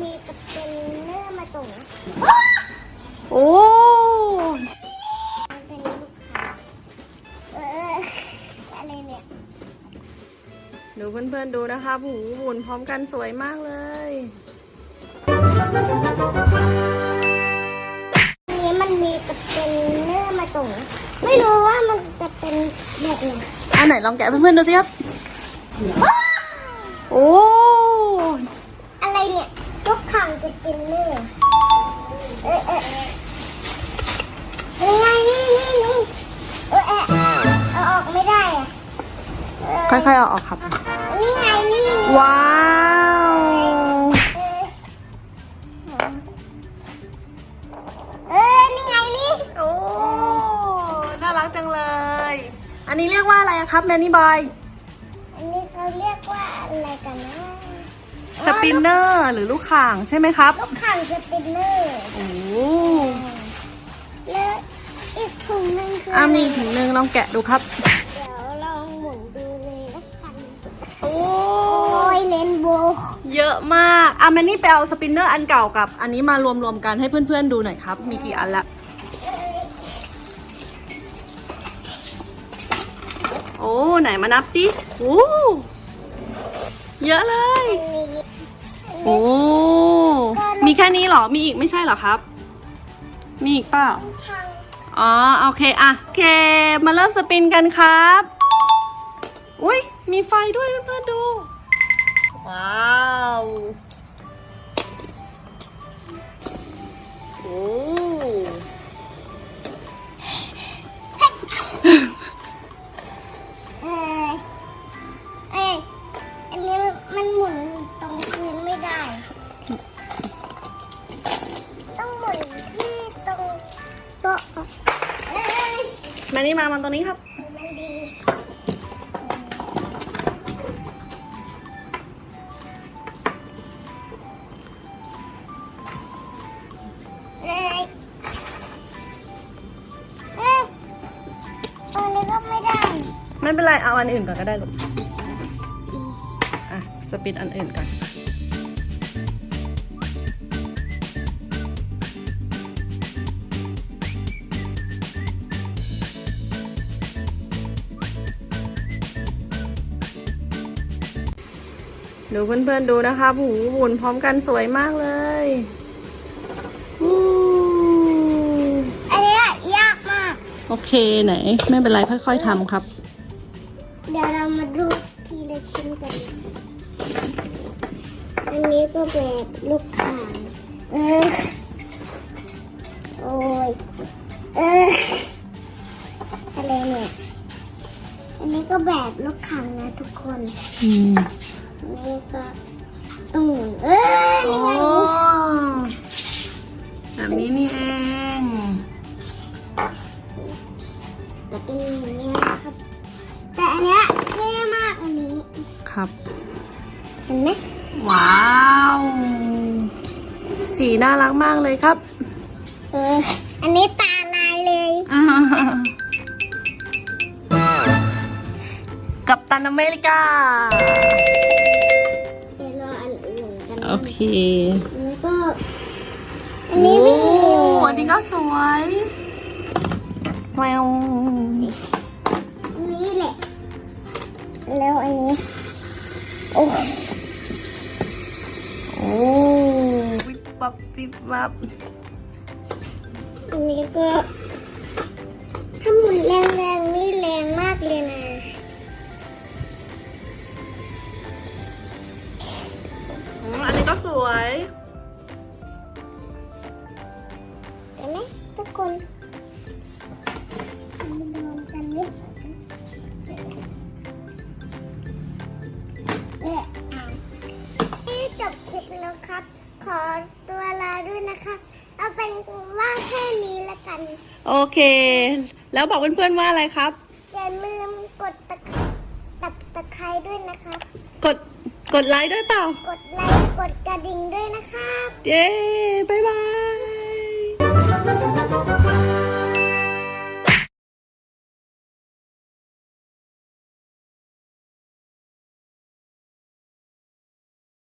มีกับเป็นเนื้อมาตรงโอ้มันเป็นลูกค้าเอออะไรเนี่ยดูเพื่อนๆดูนะคะหูหมุนพร้อมกันสวยมากเลยอันนี้มันมีกับเป็นเนื้อมาตรงไม่รู้ว่ามันจะเป็นแบบไหนอันไหนลองแกะเพื่อนๆดูสิครับโอ้อะไรเนี่ย ลูกข่างจะเป็นเนื้อเออเออยังไงนี่นี่นี่เออเออเอาออกไม่ได้อะเออค่อยๆเอาออกครับ นี่ไงนี่นี่ว้าว เออเออนี่ไงนี่ โอ้ น่ารักจังเลย อันนี้เรียกว่าอะไรอะครับแมนนี่บอย อันนี้เขาเรียกว่าอะไรกันนะ สปินเนอร์หรือลูกข่างใช่ไหมครับ ลูกข่างสปินเนอร์โอ้แล้วอีกถุงหนึงคืออะอะไรมีอีกถุงหนึงลองแกะดูครับ เดี๋ยวลองหมุนดูเลยละกันโอ้โอ้ยเลนโบว์เยอะมากอะแมนนี่ไปเอาสปินเนอร์อันเก่ากับ อันนี้มารวมๆกันให้เพื่อนๆดูหน่อยครับ มีกี่อันละ โอ้ไหนมานับดิโอ้เยอะเลย อันนี้ โอ้ มีแค่นี้เหรอ มีอีกไม่ใช่เหรอครับ มีอีกเปล่า อ๋อ โอเคอะโอเค มาเริ่มสปินกันครับ อุ้ยมีไฟด้วยเพื่อนๆดู มานี่มามาตรงนี้ครับ มันดีเอ้ยเอ้ยตรงนี้ก็ไม่ได้ไม่เป็นไรเอาอันอื่นก่อนก็ได้ลูก อะ สปินอันอื่นก่อน ดูเพื่อนๆดูนะคะหูหมุนพร้อมกันสวยมากเลยอู้อันเนี้ยยากมาก โอเคไหน ไม่เป็นไรค่อยๆทำครับ เดี๋ยวเรามาดูทีละชิ้นกัน อันนี้ก็แบบลูกข่างเออโอ้ยเอออะไรเนี่ย อันนี้ก็แบบลูกข่างนะทุกคน อืมอั นนี้ก็ต้องหมุนเออโอ้นี่ไงนี่แบบนี้นี่เองจะเป็นอย่างนี้นะครับ แต่อันเนี้ยเท่มากอันนี้ ครับ เห็นไหมว้าว สีน่ารักมากเลยครับ เออ อันนี้ตาลายเลย กับตันอเมริกา โอเคอันนี้ก็ อันนี้วิ่งเร็วโอ้อันนี้ก็สวยแววอันนี้แหละ แล้วอันนี้ โอ้โอ้วิบวับวิบวับอันนี้ก็ ก็สวยเห็นไหมทุกคนมาดูกันดิเอ๊ะอะนี่จบคลิปแล้วครับ ขอตัวลาด้วยนะคะเอาเป็นว่าแค่นี้ละกัน โอเค แล้วบอกเพื่อนๆว่าอะไรครับ อย่าลืมกดตะไคร้ตับตะไคร้ด้วยนะครับ กด กดไลค์ด้วยเปล่า กดไลค์กดกระดิ่งด้วยนะครับ เย้ บ๊ายบาย